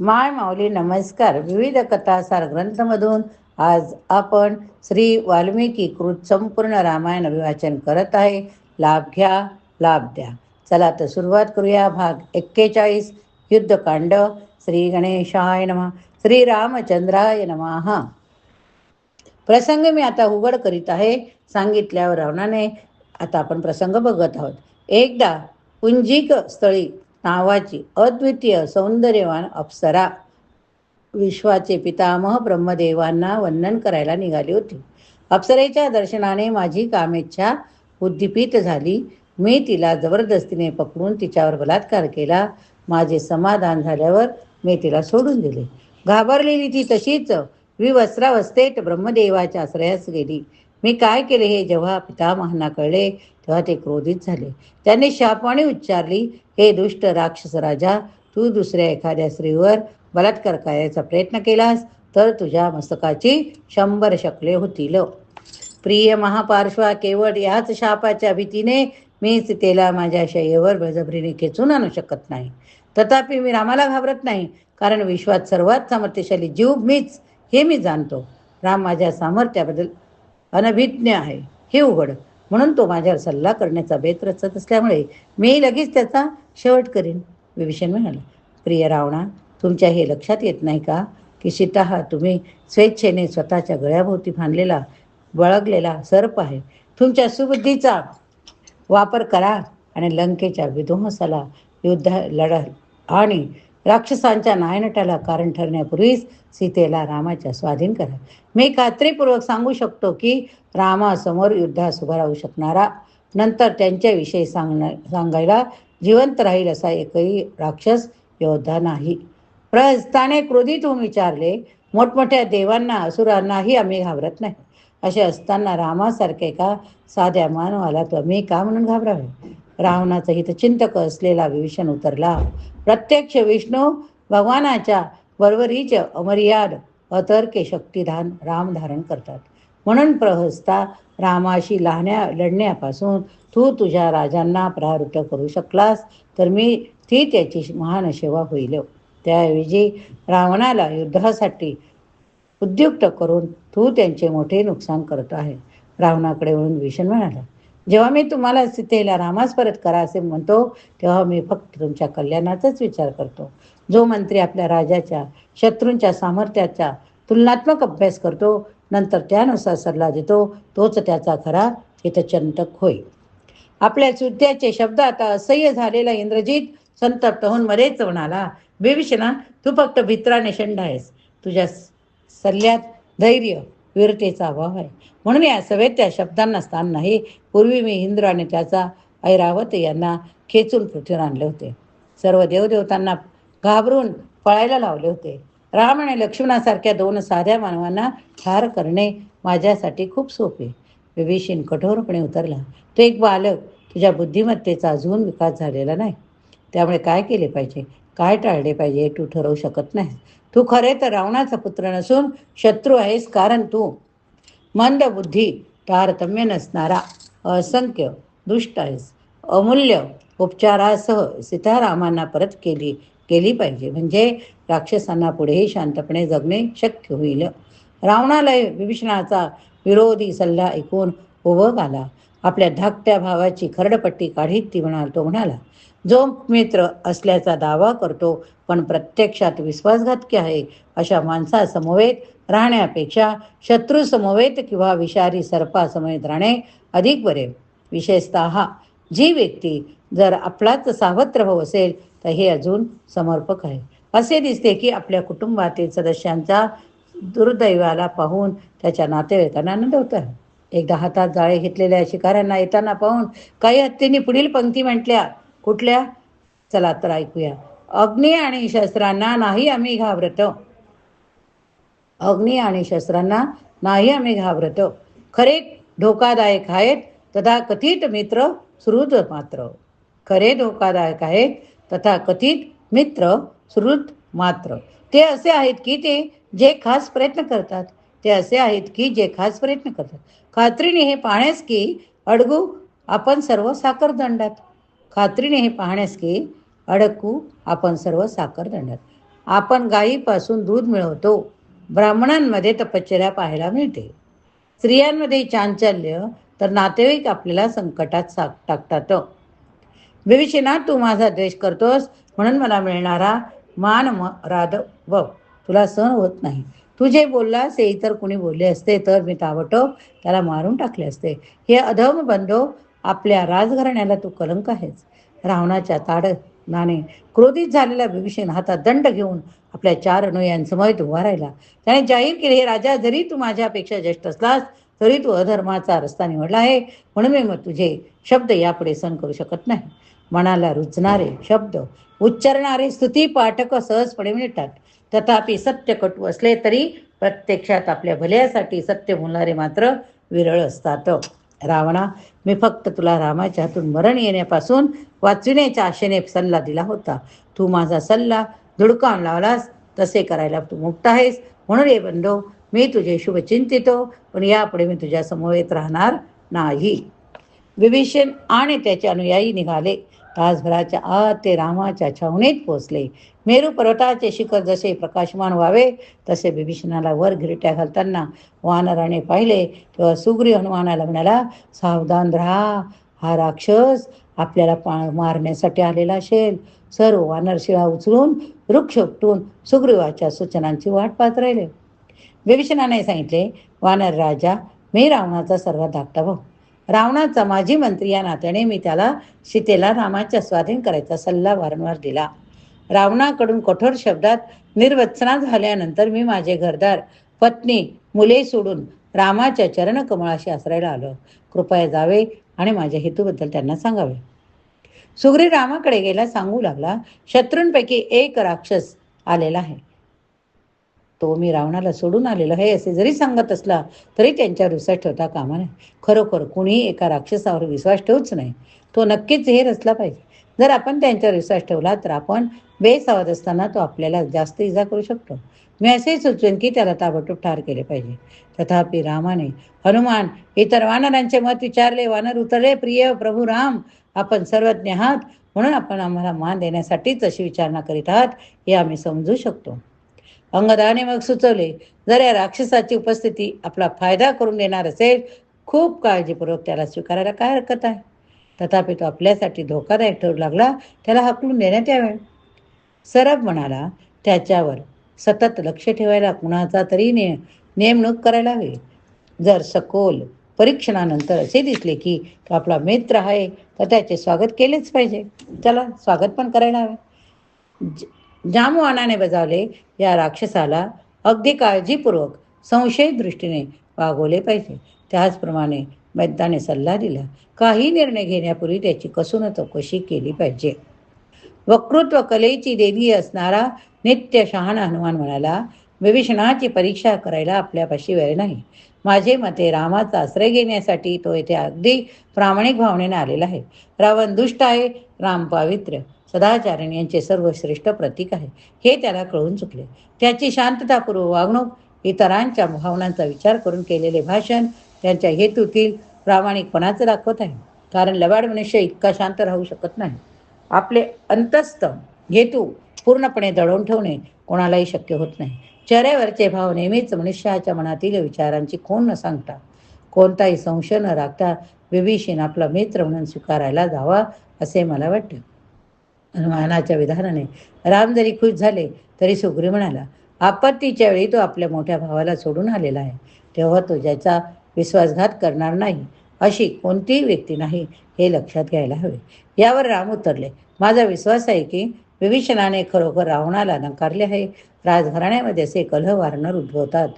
माय माऊली नमस्कार. विविध कथासार ग्रंथमधून आज आपण श्री वाल्मिकी कृत संपूर्ण रामायण अभिवाचन करत आहे. लाभ घ्या लाभ द्या. चला तर सुरुवात करूया. भाग एक्केचाळीस युद्धकांड. श्री गणेशाय नम. श्री रामचंद्राय नमः. प्रसंग मी आता उघड करीत आहे. सांगितल्यावर रावणाने आता आपण प्रसंग बघत आहोत. एकदा पुंजिक स्थळी नावाची अद्वितीय सौंदर्यवान अप्सरा विश्वाचे पितामह ब्रह्मदेवांना वंदन करायला निघाली होती. अप्सरेच्या दर्शनाने माझी कामेच्छा उद्दीपित झाली. मी तिला जबरदस्तीने पकडून तिच्यावर बलात्कार केला. माझे समाधान झाल्यावर मी तिला सोडून दिले. घाबरलेली ती तशीच विवस्त्रावस्थेत ब्रह्मदेवाच्या आश्रयास गेली. मी काय केले हे जेव्हा पितामहांना कळले तेव्हा ते क्रोधित झाले. त्यांनी शापाने उच्चारली हे दुष्ट राक्षस राजा तू दुसऱ्या एखाद्या स्त्रीवर बलात्कार करायचा प्रयत्न केलास तर तुझ्या मस्तकाची शंभर शकले होतील. प्रिय महापार्श्वा केवळ याच शापाच्या भीतीने मी सीतेला माझ्या शय्येवर बळजबरीने खेचून आणू शकत नाही. तथापि मी रामाला घाबरत नाही कारण विश्वात सर्वात सामर्थ्यशाली जीव मीच हे मी जाणतो. राम माझ्या सामर्थ्याबद्दल अनभिज्ञ आहे. हे उघड. म्हणून तो माझ्यावर सल्ला करण्याचा बेत रचत असल्यामुळे मी लगेच त्याचा शेवट करीन विभीषण म्हणाला. प्रिय रावणा तुमच्या हे लक्षात येत नाही का की सीता हा तुम्ही स्वेच्छेने स्वतःच्या गळ्याभोवती बांधलेला बळगलेला सर्प आहे? तुमच्या सुबुद्धीचा वापर करा आणि लंकेच्या विध्वंसाला युद्ध लढा आणि राक्षसांच्या नायनटाला कारण ठरण्यापूर्वीच सीतेला रामाच्या स्वाधीन करा. मी खात्रीपूर्वक सांगू शकतो की रामासमोर युद्धास उभा राहू शकणारा नंतर त्यांच्याविषयी सांगणार सांगायला जिवंत राहील असा एकही राक्षस योद्धा नाही. प्रहस्ताने क्रोधित होऊन विचारले मोठमोठ्या देवांना असुरांनाही आम्ही घाबरत नाही. असे असताना रामासारखे का साध्या मानवाला तो आम्ही का म्हणून घाबरावे? रावणाचा हितचिंतक असलेला विभीषण उतरला. प्रत्यक्ष विष्णू भगवानाच्या वरवरीचे अमर्याद अतर्के शक्तिधान राम धारण करतात. म्हणून प्रहस्ता रामाशी लहान्या लढण्यापासून तू तुझ्या राजांना प्रावृत्त करू शकलास तर मी ती त्याची महान सेवा होईल. त्याऐवजी रावणाला युद्धासाठी उद्युक्त करून तू त्यांचे मोठे नुकसान करत आहे. रावणाकडे म्हणून भीषण म्हणाला जेव्हा मी तुम्हाला सीतेला रामास परत करा असे म्हणतो तेव्हा मी फक्त तुमच्या कल्याणाचाच विचार करतो. जो मंत्री आपल्या राजाच्या शत्रूंच्या सामर्थ्याचा तुलनात्मक अभ्यास करतो नंतर त्यानुसार सल्ला देतो तोच त्याचा खरा हितचंतक होय आपल्या चुत्याचे शब्द आता असह्य झालेला इंद्रजित संतप्त होऊन मरेच म्हणाला बेविषणा तू फक्त भित्राने शंड आहेस तुझ्या सल्ल्यात धैर्य वीरतेचा अभाव आहे. म्हणून या सभेत त्या शब्दांना स्थान नाही. पूर्वी मी इंद्र आणि त्याचा ऐरावत यांना खेचून पृथ्वीवर आणले होते. सर्व देवदेवतांना घाबरून पळायला लावले होते. राम आणि लक्ष्मणासारख्या दोन साध्या मानवांना ठार करणे माझ्यासाठी खूप सोपे. विभीषण कठोरपणे उतरला. तो एक बालक. तुझ्या बुद्धिमत्तेचा अजून विकास झालेला नाही. त्यामुळे काय केले पाहिजे? काय टाळले पाहिजे तू ठरवू शकत नाही. तू खरे तर रावणाचा पुत्र नसून शत्रू आहेस कारण तू. मंद बुद्धी तारतम्य नसणारा असंख्य दुष्ट आहेस. अमूल्य उपचारासह सीतारामांना परत केली केली पाहिजे. म्हणजे राक्षसांना पुढेही शांतपणे जगणे शक्य होईल. रावणाला विभीषणाचा विरोधी सल्ला ऐकून उभं आला आपल्या धाकट्या भावाची खरडपट्टी काढीत ती म्हणाल तो म्हणाला जो मित्र असल्याचा दावा करतो पण प्रत्यक्षात विश्वासघातकी आहे अशा माणसासमवेत राहण्यापेक्षा शत्रूसमवेत किंवा विषारी सर्पासमवेत राहणे अधिक बरे. विशेषतः जी व्यक्ती जर आपलाच सावत्र भाऊ असेल तर हे अजून समर्पक आहे. असे दिसते की आपल्या कुटुंबातील सदस्यांचा दुर्दैवाला पाहून त्याच्या नातेवाईकांना आनंद होता एकदा हातात जाळे घेतलेल्या शिकाऱ्यांना येताना पाहून काही हत्तींनी पुढील पंक्ती म्हटल्या कुठल्या? चला तर ऐकूया. अग्नी आणि शस्त्रांना नाही आम्ही घाबरत. अग्नी आणि शस्त्रांना नाही आम्ही घाबरत. खरे धोकादायक आहेत तथा कथित मित्र श्रुत मात्र. खरे धोकादायक आहेत तथा कथित मित्र श्रुत मात्र. ते असे आहेत की ते जे खास प्रयत्न करतात. ते असे आहेत की जे खास प्रयत्न करतात. खात्रीने हे पाहण्यास की अडगू आपण सर्व साखरदंडात खात्रीने हे पाहण्यास की अडकू आपण सर्व साखरदंडात आपण गायीपासून दूध मिळवतो. ब्राह्मणांमध्ये तपश्चर्या पाहायला मिळते. स्त्रियांमध्ये चांचल्य तर नातेवाईक आपल्याला संकटात साक टाकतात. विभीषणा तू माझा द्वेष करतोस म्हणून मला मिळणारा मान म राधव तुला सहन होत नाही. तू जे बोललास हे इतर कुणी बोलले असते तर मी ताबडतोब त्याला मारून टाकले असते. हे अधम बंधो आपल्या राजघराण्याला तू कलंक आहेस रावणाच्या ताडनाने क्रोधित झालेला विभीषण हातात दंड घेऊन आपल्या चार अनुयांसमोर उभा राहिला. त्याने जाहीर केले हे राजा जरी तू माझ्यापेक्षा ज्येष्ठ असलास तरी तू अधर्माचा रस्ता निवडला आहे. म्हणून मी मग तुझे शब्द यापुढे सहन करू शकत नाही. मनाला रुचणारे शब्द उच्चारणारे स्तुती पाठक सहजपणे मिळतात. तथापि सत्य कटू असले तरी प्रत्यक्षात आपल्या भल्यासाठी सत्य बोलणारे मात्र विरळ असतात. रावणा मी फक्त तुला रामाच्या हातून मरण येण्यापासून वाचविण्याच्या आशेने सल्ला दिला होता. तू माझा सल्ला धुडकावून लावलास तसे करायला तू मुक्त आहेस. म्हणून हे बंधो मी तुझे शुभ चिंतितो पण यापुढे मी तुझ्या समवेत राहणार नाही. विभीषण आणि त्याचे अनुयायी निघाले. तासभराच्या आत ते रामाच्या छावणीत पोचले मेरू पर्वताचे शिखर जसे प्रकाशमान व्हावे तसे बिभीषणाला वर घिरट्या घालताना वानराने पाहिले तेव्हा सुग्री हनुमानाला म्हणाला सावधान राहा हा राक्षस आपल्याला पा मारण्यासाठी आलेला असेल. सर्व वानर शिळा उचलून वृक्ष उपटून सुग्रीवाच्या सूचनांची वाट पाहत राहिले. विभीषणाने सांगितले वानर राजा मी रावणाचा सर्वात धाकटा भाऊ. रावणाचा माजी मंत्री या नात्याने मी त्याला सीतेला रामाच्या स्वाधीन करायचा सल्ला वारंवार दिला. रावणाकडून कठोर शब्दात निर्वचना झाल्यानंतर मी माझे घरदार पत्नी मुले सोडून रामाच्या चरणकमळाशी आसरायला आलो. कृपया जावे आणि माझ्या हेतूबद्दल त्यांना सांगावे. सुग्री रामाकडे गेला सांगू लागला शत्रूंपैकी एक राक्षस आलेला आहे. तो मी रावणाला सोडून आलेलो. आहे असे जरी सांगत असला तरी त्यांच्यावर विश्वास ठेवता कामा नाही खरोखर कुणीही एका राक्षसावर विश्वास ठेवूच नाही. तो नक्कीच हे रचला पाहिजे. जर आपण त्यांच्यावर विश्वास ठेवला तर आपण बेसावध असताना तो आपल्याला जास्त इजा करू शकतो. मी असेही सुचवेन की त्याला ताबडतोब ठार केले पाहिजे. तथापि रामाने हनुमान इतर वानरांचे मत विचारले वानर उतरले प्रिय प्रभू राम आपण सर्वज्ञ आहात. म्हणून आपण आम्हाला मान देण्यासाठीच अशी विचारणा करीत आहात हे आम्ही समजू शकतो. अंगदाने मग सुचवले. जर या राक्षसाची उपस्थिती आपला फायदा करून देणार असेल खूप काळजीपूर्वक त्याला स्वीकारायला काय हरकत आहे? तथापि तो आपल्यासाठी धोकादायक ठरू लागला त्याला हकलून देण्यात यावे. सरब म्हणाला त्याच्यावर सतत लक्ष ठेवायला कुणाचा तरी ने नेमणूक करायला हवी. जर सखोल परीक्षणानंतर असे दिसले की तो आपला मित्र आहे तर त्याचे स्वागत केलेच पाहिजे. चला स्वागत पण करायला हवे. जामवानाने बजावले या राक्षसाला अगदी काळजीपूर्वक संशय दृष्टीने वागवले पाहिजे. त्याचप्रमाणे वैद्याने सल्ला दिला काही निर्णय घेण्यापूर्वी त्याची कसून चौकशी केली पाहिजे. वक्तृत्व कलेची देवी असणारा नित्य शहाणा हनुमान म्हणाला विभीषणाची परीक्षा करायला आपल्यापाशी वेळ नाही. माझे मते रामाचा आश्रय घेण्यासाठी तो येथे अगदी प्रामाणिक भावनेने आलेला आहे. रावण दुष्ट आहे राम पावित्र्य सदाचारण यांचे सर्वश्रेष्ठ प्रतीक आहे. हे त्याला कळून चुकले. त्याची शांततापूर्व वागणूक इतरांच्या भावनांचा विचार करून केलेले भाषण त्यांच्या हेतूतील प्रामाणिकपणाचं दाखवत आहे. कारण लबाड मनुष्य इतका शांत राहू शकत नाही. आपले अंतस्थ हेतू पूर्णपणे दडवून ठेवणे कोणालाही शक्य होत नाही. चेहऱ्यावरचे भाव नेहमीच मनुष्याच्या मनातील विचारांची खून न सांगता कोणताही संशय न राखता विभीषण आपला मित्र म्हणून स्वीकारायला जावा असे मला वाटते हनुमानाच्या विधानाने. राम जरी खुश झाले तरी सुग्री म्हणाला आपत्तीच्या वेळी तो आपल्या मोठ्या भावाला सोडून आलेला आहे. तेव्हा तो ज्याचा विश्वासघात करणार नाही अशी कोणतीही व्यक्ती नाही हे लक्षात घ्यायला हवे. यावर राम उतरले. माझा विश्वास आहे की विभीषणाने खरोखर रावणाला नकारले आहे. राजघराण्यामध्ये असे कलह वारंवार उद्भवतात.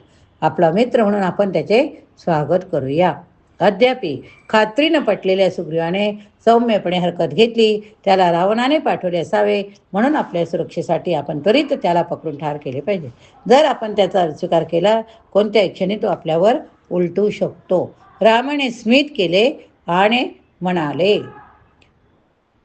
आपला मित्र म्हणून आपण त्याचे स्वागत करूया. अद्यापि खात्रीनं पटलेल्या सुग्रीवाने सौम्यपणे हरकत घेतली त्याला रावणाने पाठवले असावे म्हणून आपल्या सुरक्षेसाठी आपण त्वरित त्याला पकडून ठार केले पाहिजे. जर आपण त्याचा स्वीकार केला कोणत्याही क्षणी तो आपल्यावर उलटू शकतो. रामाने स्मित केले आणि म्हणाले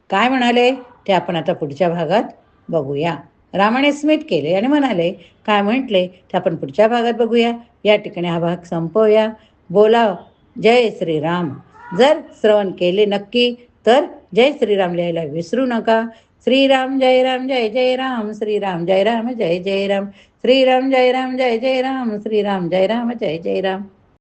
काय म्हणाले? ते आपण आता पुढच्या भागात बघूया. रामाने स्मित केले आणि म्हणाले काय म्हटले? ते आपण पुढच्या भागात बघूया. या ठिकाणी हा भाग संपवूया. बोला जय श्रीराम. जर श्रवण केले नक्की तर जय श्रीराम लिहायला विसरू नका. श्रीराम जय राम जय जय राम. श्रीराम जय राम जय जय राम. श्रीराम जय राम जय जय राम. श्रीराम जय राम जय जय राम.